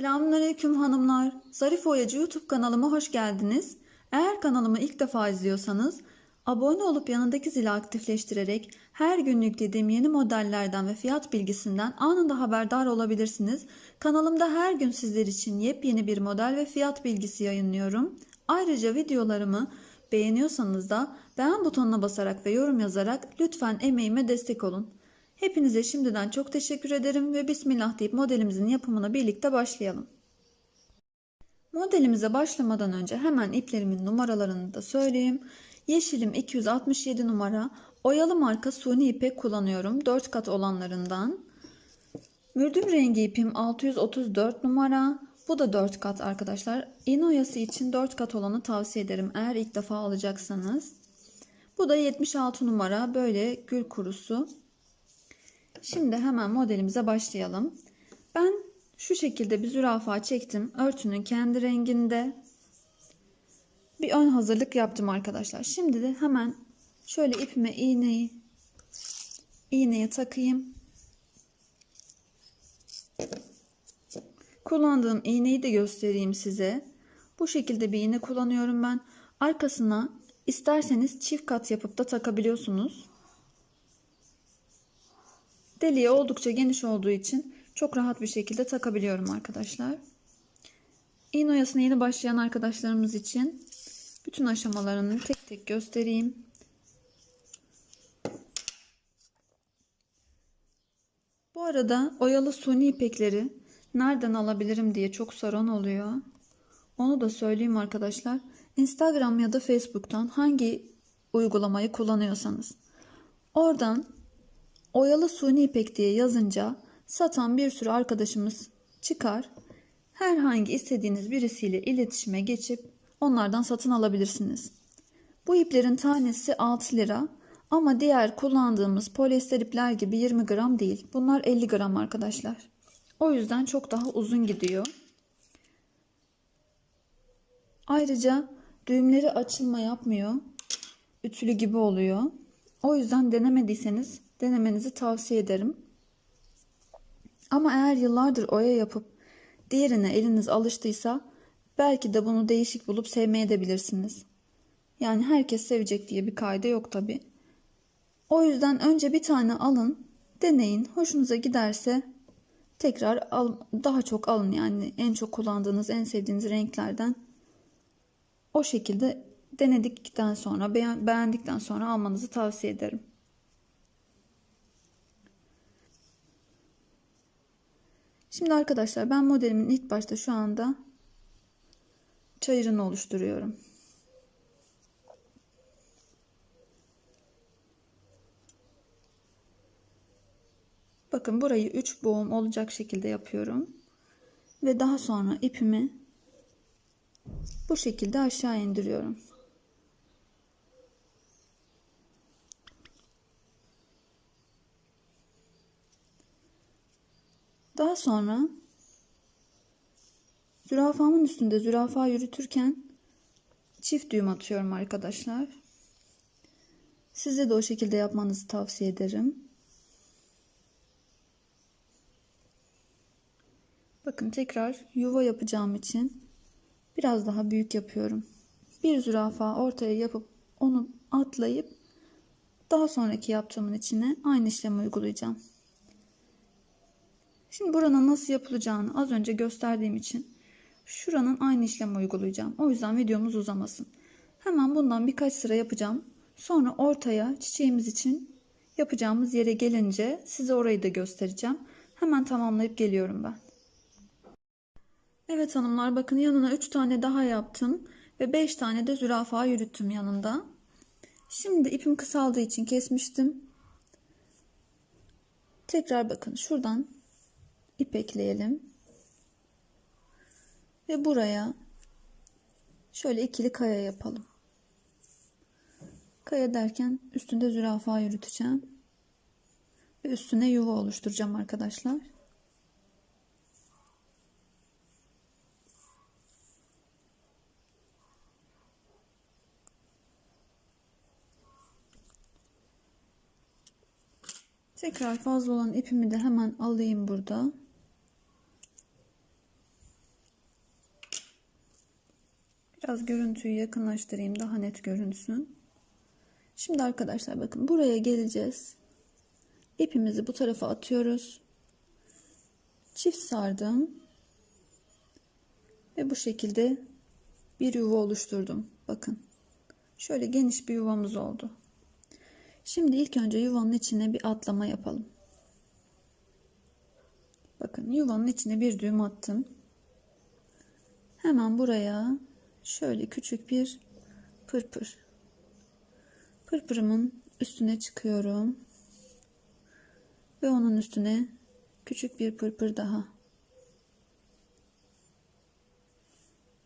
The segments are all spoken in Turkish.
Selamünaleyküm hanımlar. Zarif Oyacı YouTube kanalıma hoş geldiniz. Eğer kanalımı ilk defa izliyorsanız abone olup yanındaki zili aktifleştirerek her gün yüklediğim yeni modellerden ve fiyat bilgisinden anında haberdar olabilirsiniz. Kanalımda her gün sizler için yepyeni bir model ve fiyat bilgisi yayınlıyorum. Ayrıca videolarımı beğeniyorsanız da beğen butonuna basarak ve yorum yazarak lütfen emeğime destek olun. Hepinize şimdiden çok teşekkür ederim ve Bismillah deyip modelimizin yapımına birlikte başlayalım. Modelimize başlamadan önce hemen iplerimin numaralarını da söyleyeyim. Yeşilim 267 numara, oyalı marka suni ipek kullanıyorum 4 kat olanlarından. Mürdüm rengi ipim 634 numara. Bu da 4 kat arkadaşlar. İğne oyası için 4 kat olanı tavsiye ederim eğer ilk defa alacaksanız. Bu da 76 numara böyle gül kurusu. Şimdi hemen modelimize başlayalım. Ben şu şekilde bir zürafa çektim. Örtünün kendi renginde. Bir ön hazırlık yaptım arkadaşlar. Şimdi de hemen şöyle ipime iğneyi iğneye takayım. Kullandığım iğneyi de göstereyim size. Bu şekilde bir iğne kullanıyorum ben. Arkasına isterseniz çift kat yapıp da takabiliyorsunuz. Deliği oldukça geniş olduğu için çok rahat bir şekilde takabiliyorum arkadaşlar. İğne oyasına yeni başlayan arkadaşlarımız için bütün aşamalarını tek tek göstereyim. Bu arada oyalı suni ipekleri nereden alabilirim diye çok soran oluyor. Onu da söyleyeyim arkadaşlar. Instagram ya da Facebook'tan hangi uygulamayı kullanıyorsanız oradan Oyalı suni ipek diye yazınca satan bir sürü arkadaşımız çıkar. Herhangi istediğiniz birisiyle iletişime geçip onlardan satın alabilirsiniz. Bu iplerin tanesi 6 lira ama diğer kullandığımız polyester ipler gibi 20 gram değil. Bunlar 50 gram arkadaşlar. O yüzden çok daha uzun gidiyor. Ayrıca düğümleri açılma yapmıyor. Ütülü gibi oluyor. O yüzden denemediyseniz denemenizi tavsiye ederim. Ama eğer yıllardır oya yapıp diğerine eliniz alıştıysa belki de bunu değişik bulup sevmeye de bilirsiniz. Yani herkes sevecek diye bir kayda yok tabi. O yüzden önce bir tane alın, deneyin. Hoşunuza giderse tekrar al, daha çok alın yani en çok kullandığınız, en sevdiğiniz renklerden. O şekilde denedikten sonra, beğendikten sonra almanızı tavsiye ederim. Şimdi arkadaşlar ben modelimin ilk başta şu anda çayırını oluşturuyorum. Bakın burayı 3 boğum olacak şekilde yapıyorum. Ve daha sonra ipimi bu şekilde aşağı indiriyorum. Daha sonra zürafamın üstünde zürafa yürütürken çift düğüm atıyorum arkadaşlar. Size de o şekilde yapmanızı tavsiye ederim. Bakın tekrar yuva yapacağım için biraz daha büyük yapıyorum. Bir zürafa ortaya yapıp onu atlayıp daha sonraki yaptığımın içine aynı işlemi uygulayacağım. Şimdi buranın nasıl yapılacağını az önce gösterdiğim için şuranın aynı işlemi uygulayacağım. O yüzden videomuz uzamasın. Hemen bundan birkaç sıra yapacağım. Sonra ortaya çiçeğimiz için yapacağımız yere gelince size orayı da göstereceğim. Hemen tamamlayıp geliyorum ben. Evet hanımlar bakın yanına 3 tane daha yaptım ve 5 tane de zürafa yürüttüm yanında. Şimdi ipim kısaldığı için kesmiştim. Tekrar bakın şuradan ip ekleyelim. Ve buraya şöyle ikili kaya yapalım. Kaya derken üstünde zürafa yürüteceğim. Ve üstüne yuva oluşturacağım arkadaşlar. Tekrar fazla olan ipimi de hemen alayım burada. Biraz görüntüyü yakınlaştırayım daha net görünsün. Şimdi arkadaşlar bakın buraya geleceğiz. İpimizi bu tarafa atıyoruz. Çift sardım. Ve bu şekilde bir yuva oluşturdum. Bakın. Şöyle geniş bir yuvamız oldu. Şimdi ilk önce yuvanın içine bir atlama yapalım. Bakın yuvanın içine bir düğüm attım. Hemen buraya şöyle küçük bir pırpır. Pırpırımın üstüne çıkıyorum. Ve onun üstüne küçük bir pırpır daha.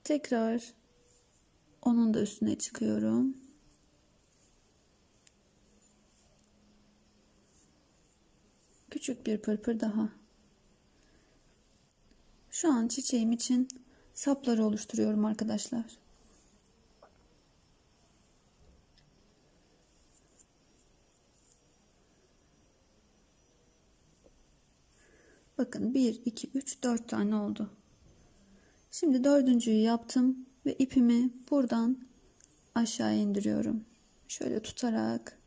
Tekrar onun da üstüne çıkıyorum. Küçük bir pırpır daha. Şu an çiçeğim için sapları oluşturuyorum arkadaşlar. Bakın 1, 2, 3, 4 tane oldu. Şimdi dördüncüyü yaptım ve ipimi buradan aşağı indiriyorum. Şöyle tutarak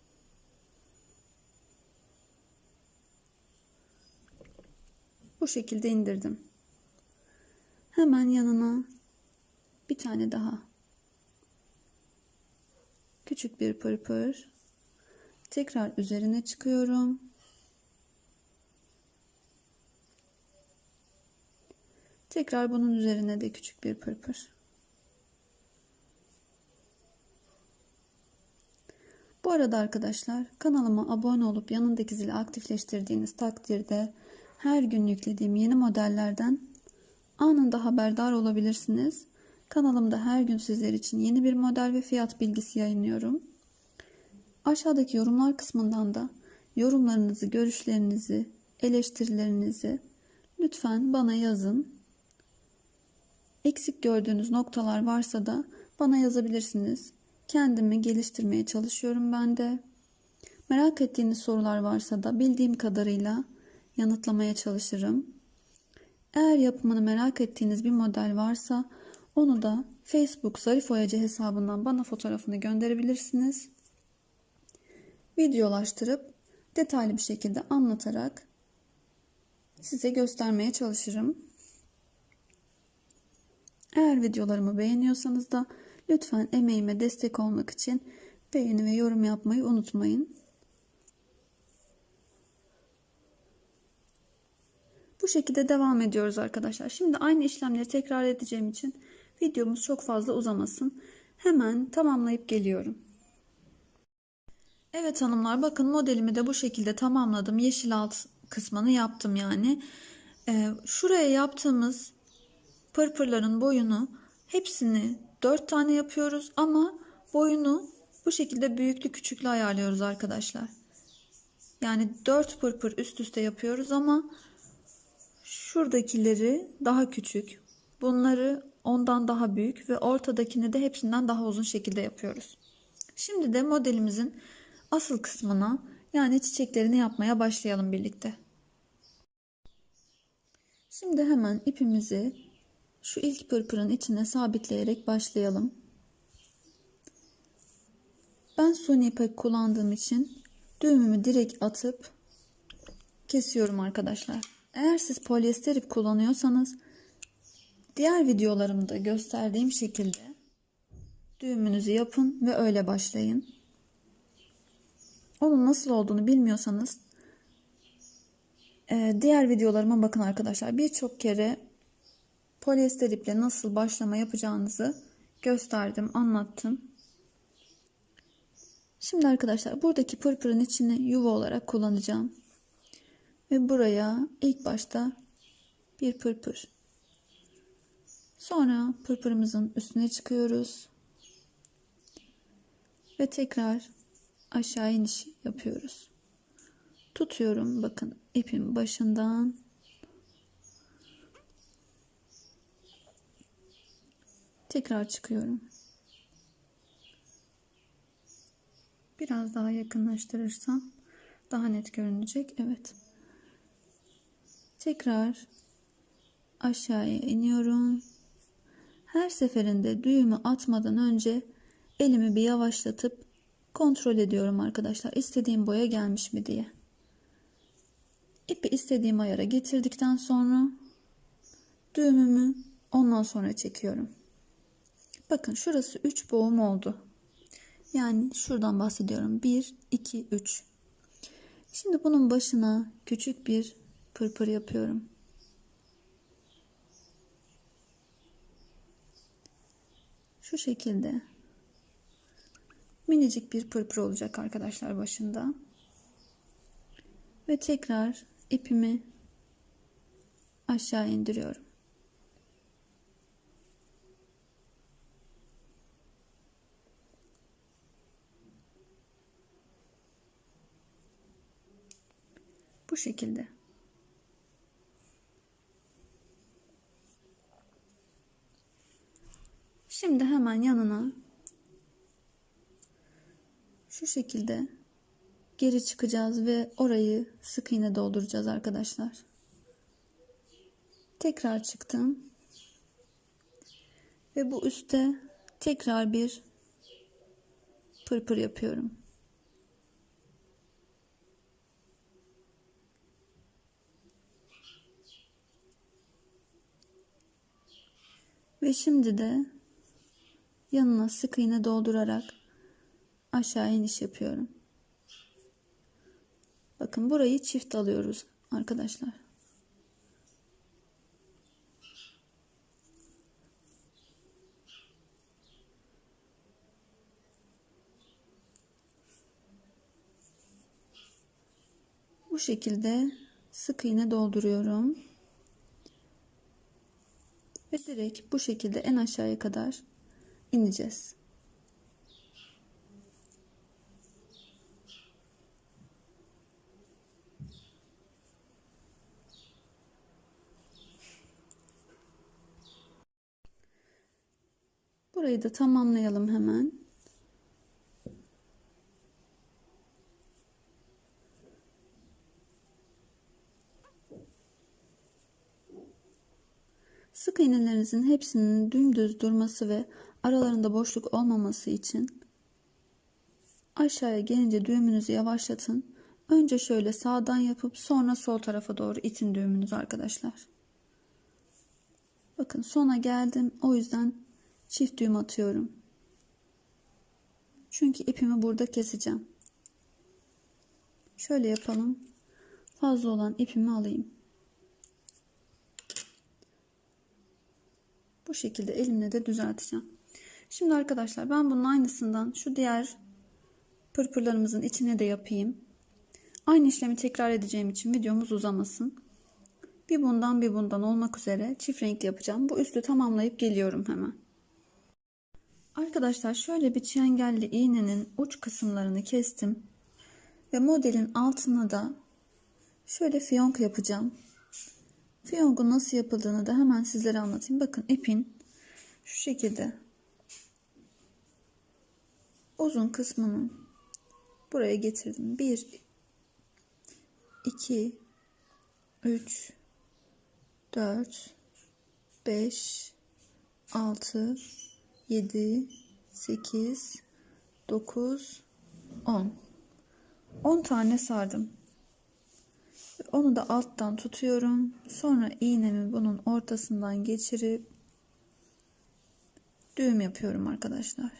bu şekilde indirdim. Hemen yanına bir tane daha. Küçük bir pırpır. Tekrar üzerine çıkıyorum. Tekrar bunun üzerine de küçük bir pırpır. Bu arada arkadaşlar kanalıma abone olup yanındaki zili aktifleştirdiğiniz takdirde her gün yüklediğim yeni modellerden anında haberdar olabilirsiniz. Kanalımda her gün sizler için yeni bir model ve fiyat bilgisi yayınlıyorum. Aşağıdaki yorumlar kısmından da yorumlarınızı, görüşlerinizi, eleştirilerinizi lütfen bana yazın. Eksik gördüğünüz noktalar varsa da bana yazabilirsiniz. Kendimi geliştirmeye çalışıyorum ben de. Merak ettiğiniz sorular varsa da bildiğim kadarıyla yanıtlamaya çalışırım. Eğer yapımını merak ettiğiniz bir model varsa onu da Facebook Zarif Oyacı hesabından bana fotoğrafını gönderebilirsiniz. Videolaştırıp detaylı bir şekilde anlatarak size göstermeye çalışırım. Eğer videolarımı beğeniyorsanız da lütfen emeğime destek olmak için beğeni ve yorum yapmayı unutmayın. Bu şekilde devam ediyoruz arkadaşlar. Şimdi aynı işlemleri tekrar edeceğim için videomuz çok fazla uzamasın. Hemen tamamlayıp geliyorum. Evet hanımlar bakın modelimi de bu şekilde tamamladım. Yeşil alt kısmını yaptım yani. Ee, şuraya yaptığımız pırpırların boyunu hepsini 4 tane yapıyoruz ama boyunu bu şekilde büyüklü küçüklü ayarlıyoruz arkadaşlar. Yani 4 pırpır üst üste yapıyoruz ama şuradakileri daha küçük. Bunları ondan daha büyük ve ortadakini de hepsinden daha uzun şekilde yapıyoruz. Şimdi de modelimizin asıl kısmına yani çiçeklerini yapmaya başlayalım birlikte. Şimdi hemen ipimizi şu ilk pırpırın içine sabitleyerek başlayalım. Ben suni ipek kullandığım için düğümümü direkt atıp kesiyorum arkadaşlar. Eğer siz polyester ip kullanıyorsanız diğer videolarımda gösterdiğim şekilde düğümünüzü yapın ve öyle başlayın. Onun nasıl olduğunu bilmiyorsanız diğer videolarıma bakın arkadaşlar. Birçok kere polyester iple nasıl başlama yapacağınızı gösterdim, anlattım. Şimdi arkadaşlar buradaki pırpırın içini yuva olarak kullanacağım. Ve buraya ilk başta bir pırpır. Sonra pırpırımızın üstüne çıkıyoruz. Ve tekrar aşağı iniş yapıyoruz. Tutuyorum bakın ipin başından Tekrar çıkıyorum. Biraz daha yakınlaştırırsam daha net görünecek. Evet. Tekrar aşağıya iniyorum. Her seferinde düğümü atmadan önce elimi bir yavaşlatıp kontrol ediyorum arkadaşlar. İstediğim boya gelmiş mi diye. İpi istediğim ayara getirdikten sonra düğümümü ondan sonra çekiyorum. Bakın şurası 3 boğum oldu. Yani şuradan bahsediyorum. 1, 2, 3. Şimdi bunun başına küçük bir pırpır yapıyorum. Şu şekilde minicik bir pırpır olacak arkadaşlar başında. Ve tekrar ipimi aşağı indiriyorum. Bu şekilde. Şimdi hemen yanına şu şekilde geri çıkacağız ve orayı sık iğne dolduracağız arkadaşlar. Tekrar çıktım. Ve bu üste tekrar bir pırpır yapıyorum. Ve şimdi de yanına sık iğne doldurarak aşağı iniş yapıyorum. Bakın burayı çift alıyoruz arkadaşlar. Bu şekilde sık iğne dolduruyorum. Ve direkt bu şekilde en aşağıya kadar ineceğiz. Burayı da tamamlayalım hemen. Sık iğnelerinizin hepsinin dümdüz durması ve aralarında boşluk olmaması için aşağıya gelince düğümünüzü yavaşlatın. Önce şöyle sağdan yapıp sonra sol tarafa doğru itin düğümünüzü arkadaşlar. Bakın sona geldim. O yüzden çift düğüm atıyorum. Çünkü ipimi burada keseceğim. Şöyle yapalım. Fazla olan ipimi alayım. Bu şekilde elimle de düzelteceğim. Şimdi arkadaşlar ben bunun aynısından şu diğer pırpırlarımızın içine de yapayım. Aynı işlemi tekrar edeceğim için videomuz uzamasın. Bir bundan bir bundan olmak üzere çift renkli yapacağım. Bu üstü tamamlayıp geliyorum hemen. Arkadaşlar şöyle bir çengelli iğnenin uç kısımlarını kestim. Ve modelin altına da şöyle fiyonk yapacağım. Fiyongun nasıl yapıldığını da hemen sizlere anlatayım. Bakın ipin şu şekilde uzun kısmını buraya getirdim. 1 2 3 4 5 6 7 8 9 10 10 tane sardım. Onu da alttan tutuyorum. Sonra iğnemi bunun ortasından geçirip düğüm yapıyorum arkadaşlar.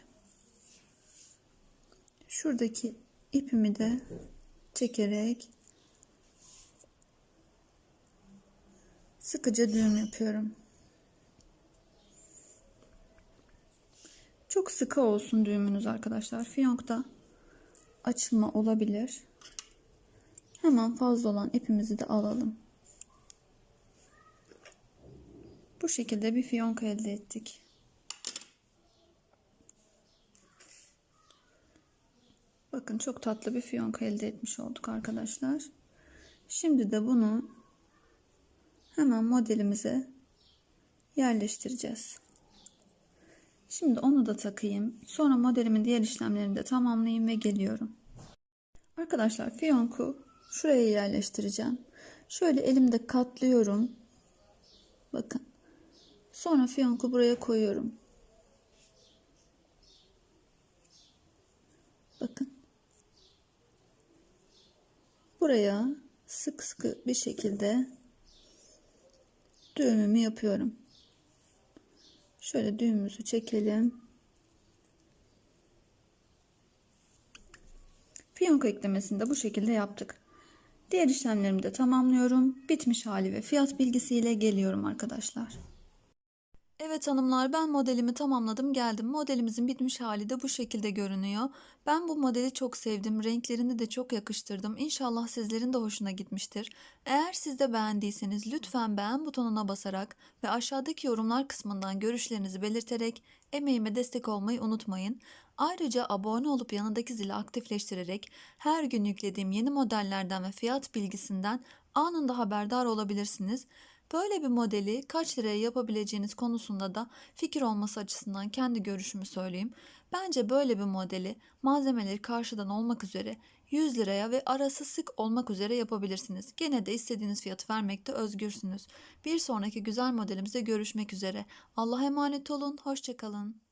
Şuradaki ipimi de çekerek sıkıca düğüm yapıyorum. Çok sıkı olsun düğümünüz arkadaşlar. Fiyonkta açılma olabilir. Hemen fazla olan ipimizi de alalım. Bu şekilde bir fiyonk elde ettik. Bakın çok tatlı bir fiyonk elde etmiş olduk arkadaşlar. Şimdi de bunu hemen modelimize yerleştireceğiz. Şimdi onu da takayım. Sonra modelimin diğer işlemlerini de tamamlayayım ve geliyorum. Arkadaşlar fiyonku şuraya yerleştireceğim. Şöyle elimde katlıyorum. Bakın. Sonra fiyonku buraya koyuyorum. Bakın. Buraya sık sıkı bir şekilde düğümümü yapıyorum. Şöyle düğümümüzü çekelim. Fiyonka eklemesini de bu şekilde yaptık. Diğer işlemlerimi de tamamlıyorum. Bitmiş hali ve fiyat bilgisiyle geliyorum arkadaşlar. Evet hanımlar ben modelimi tamamladım geldim. Modelimizin bitmiş hali de bu şekilde görünüyor. Ben bu modeli çok sevdim. Renklerini de çok yakıştırdım. İnşallah sizlerin de hoşuna gitmiştir. Eğer siz de beğendiyseniz lütfen beğen butonuna basarak ve aşağıdaki yorumlar kısmından görüşlerinizi belirterek emeğime destek olmayı unutmayın. Ayrıca abone olup yanındaki zili aktifleştirerek her gün yüklediğim yeni modellerden ve fiyat bilgisinden anında haberdar olabilirsiniz. Böyle bir modeli kaç liraya yapabileceğiniz konusunda da fikir olması açısından kendi görüşümü söyleyeyim. Bence böyle bir modeli malzemeleri karşıdan olmak üzere 100 liraya ve arası sık olmak üzere yapabilirsiniz. Gene de istediğiniz fiyatı vermekte özgürsünüz. Bir sonraki güzel modelimizde görüşmek üzere. Allah'a emanet olun, hoşçakalın.